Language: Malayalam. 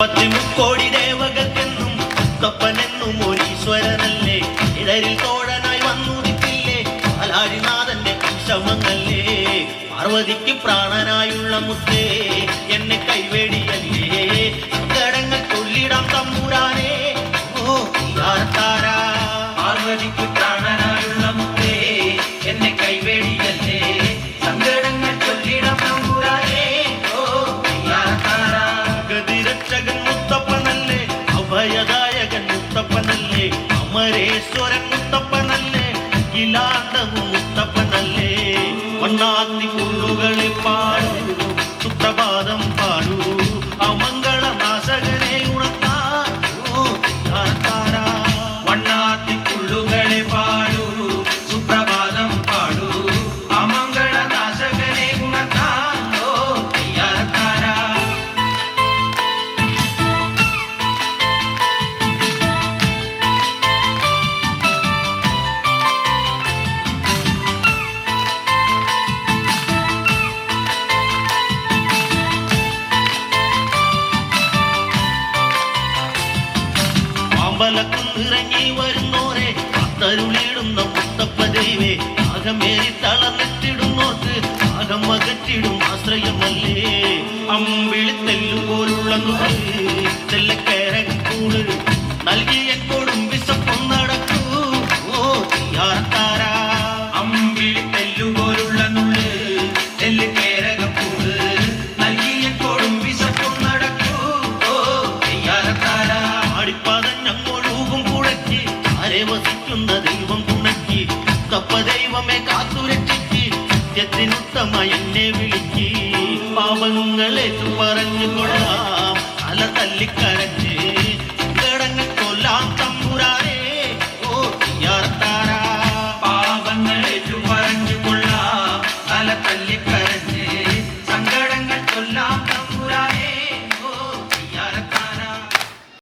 പത്തിമുക്കോടി ദേവകൾക്കെന്നും മുത്തപ്പനെന്നും ഒരീശ്വരനല്ലേ ഇടരിൽ തോഴനായി വന്നുദിക്കില്ലേ? പാലാഴിനാഥന്റെ ശമങ്ങല്ലേ പാർവതിക്ക് പ്രാണനായുള്ള മുത്തേ അമരേശ്വരൻ മുത്തപ്പനല്ലേ കിലാണ്ടവും മുത്തപ്പനല്ലേ? മണ്ണാത്തി പുല്ലുകളിൽ പാടൂ മാമ്പലക്കും ഇറങ്ങി വരുന്നോരെ കത്തരുളിടുന്ന മുത്തപ്പ ദൈവേ ആകമേറി തളർന്നിട്ടിടുന്നോർക്ക് ആകം അകറ്റിടും ആശ്രയമല്ലേ? അമ്പിളി തെല്ലുപോലുള്ള തെല്ലക്കേരക്കൂട് നൽകിയ കൊടും വിശപ്പും നടക്കൂ ഓ തീയാത്താരാ അമ്പിളി ദൈവം തുണക്കി തപ്പ ദൈവമേ കാത്തുരക്ഷിക്ക് സത്യത്തിനുത്തമ എന്നെ വിളിക്ക് പാപങ്ങളേറ്റു പറഞ്ഞു കൊള്ളാം അല തല്ലിക്കരച്ച്